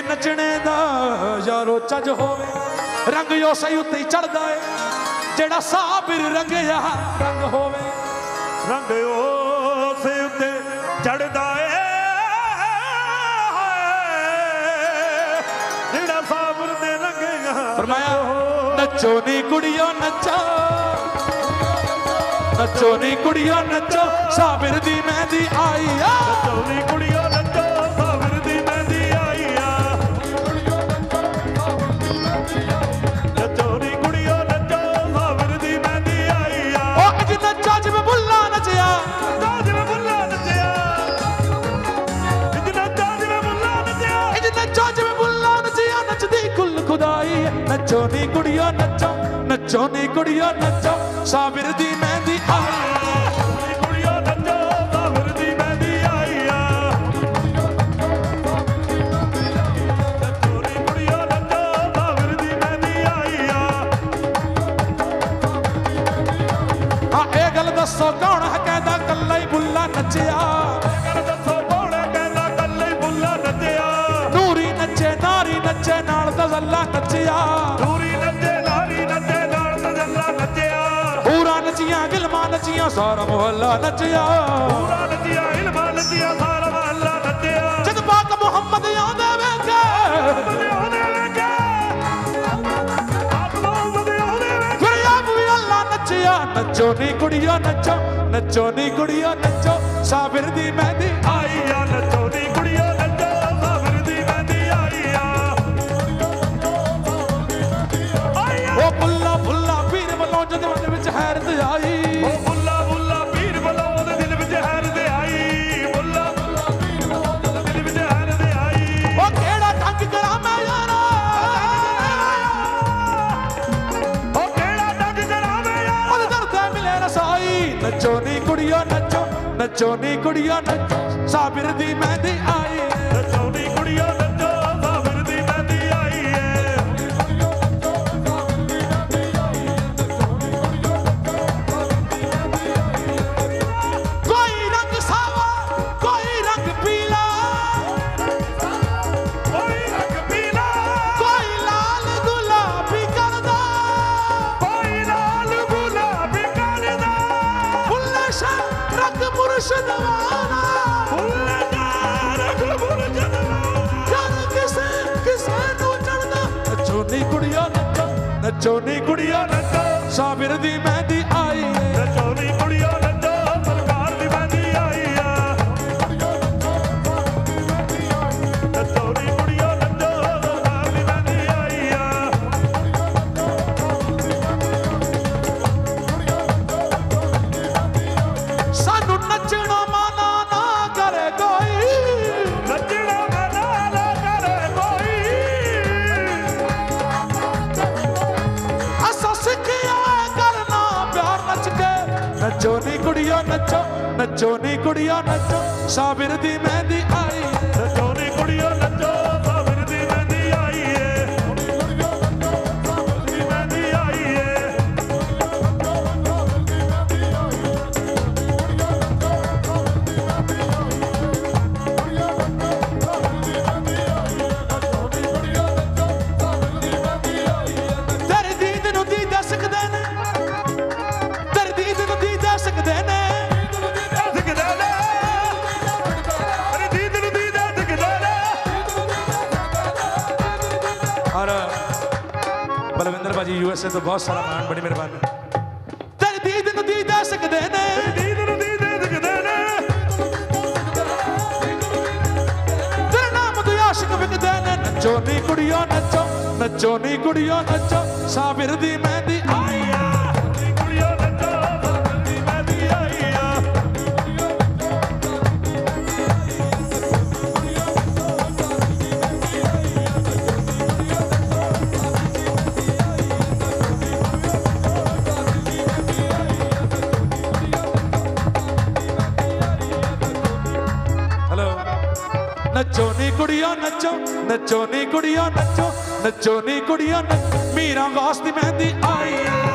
ਜੇ ਨੱਚਣੇ ਦਾ ਯਾਰੋ ਚੱਜ ਹੋਵੇ। ਰੰਗ ਉਸੇ ਉੱਤੇ ਹੀ ਚੜਦਾ ਏ। ਜਿਹੜਾ ਸਾਬਿਰ ਰੰਗਿਆ ਰੰਗ ਹੋਵੇ। ਰੰਗ ਉਸ ਉੱਤੇ ਚੜਦਾ ਏ। ਜਿਹੜਾ ਸਾਬਰ ਦੇ ਰੰਗਿਆ ਫਰਮਾਇਆ ਨੱਚੋ ਨੀ ਕੁੜੀਓ ਨੱਚੋ। ਨੱਚੋ ਨੀ ਕੁੜੀਓ ਨੱਚੋ। ਸਾਬਿਰ ਦੀ ਮਹਿੰਦੀ ਆਈ ਆ। ਚੌਰੀ ਕੁੜੀਓ ਨੀ ਨੱਚੋ ਨੱਚੋ ਨੀ ਕੁੜੀਓ, ਨੱਚੋ। ਸਾਬਿਰ ਦੀ ਮਹਿੰਦੀ ਆਈ ਨੱਚੋ ਸਾਬਰ ਦੱਸੋ, ਕੌਣ ਹੈ ਕਹਿੰਦਾ ਕੱਲਾ ਹੀ ਬੁੱਲਾ ਨੱਚਿਆ? ਗਿਲਮਾਂ ਨੱਚੀਆਂ ਸਾਰਾ ਮੁਹੱਲਾ ਨੱਚਿਆ। ਪੂਰਾ ਨੱਚਿਆ ਇਲਮਾ ਨੱਚਿਆ ਸਾਰਾ ਮਹੱਲਾ ਨੱਚਿਆ। ਜਦ ਪਾਕ ਮੁਹੰਮਦ ਆਉਂਦੇ ਵੇਖੇ। ਉਹਦੇ ਵੇਖੇ। ਆਤਮਾ ਉਹਦੇ ਉਹਦੇ ਵੇਖੇ। ਫਿਰ ਆਪ ਵੀ ਅੱਲਾ ਨੱਚਿਆ। ਨੱਚੋ ਨੀ ਕੁੜੀਓ ਨੱਚੋ ਨੱਚੋ ਨੀ ਕੁੜੀਓ ਨੱਚੋ। ਸਾਬਿਰ ਦੀ ਮਹਿੰਦੀ ਆਈ ਆ। ਨੱਚੋ ਨੀ ਕੁੜੀਓ ਨੱਚੋ ਸਾਬਰ ਦੀ ਮਹਿੰਦੀ ਆਈ ਆ। ਉਹ ਬੁੱਲਾ ਬੁੱਲਾ ਪੀਰ ਵੱਲੋਂ ਜਦ ਮਨ ਵਿੱਚ ਹੈਰਤ ਆਈ। ਨੱਚੋ ਨੀ ਕੁੜੀਓ ਨੱਚੋ ਨੱਚੋ ਨੀ ਕੁੜੀਓ ਨੱਚੋ। ਸਾਬਿਰ ਦੀ ਮਹਿੰਦੀ ਆਈ। ਨੱਚੋ ਨੀ ਕੁੜੀਆਂ ਨੱਚੋ ਨੱਚੋ ਨੀ ਕੁੜੀਓ ਨੱਚੋ ਸਾਬਿਰ ਦੀ ਮਹਿੰਦੀ ਆਈ ਏ। ਨੱਚੋਨੀ ਨੱਚੋ ਨੱਚੋ ਨੀ ਕੁੜੀਆਂ ਨੱਚੋ। ਸਾਬਿਰ ਦੀ ਮਹਿੰਦੀ ਆਈ। ਬਲਵਿੰਦਰ ਭਾਜੀ ਯੂਐਸਏ ਤੋਂ ਬਹੁਤ ਸਾਰਾ ਮਾਨ ਬੜੀ ਮਿਹਰਬਾਨੀ। ਤੇਰੀ ਦੀਦ ਨੂੰ ਦੀਦ ਸਕਦੇ ਨੇ। ਦੀਦ ਨੂੰ ਦੀਦ ਦਿਖਦੇ ਨੇ। ਤੇਰੇ ਨਾਮ ਤੋਂ ਆਸ਼ਿਕ ਵਿਕਦੇ ਨੇ। ਨੱਚੋ ਨੀ ਕੁੜੀਓ ਨੱਚੋ ਨੱਚੋ ਨੀ ਕੁੜੀਓ ਨੱਚੋ। ਸਾਬਿਰ ਦੀ ਮਹਿੰਦੀ ਆ ਹਲੋ ਨੱਚੋ ਨੀ ਕੁੜੀਆਂ, ਨੱਚੋ। ਨੱਚੋ ਨੀ ਕੁੜੀਆਂ, ਨੱਚੋ। ਨੱਚੋ ਨੀ ਕੁੜੀਆਂ, ਨੱਚੋ। ਮੀਰਾ ਗਾਸ ਦੀ ਮਹਿੰਦੀ ਆਈ।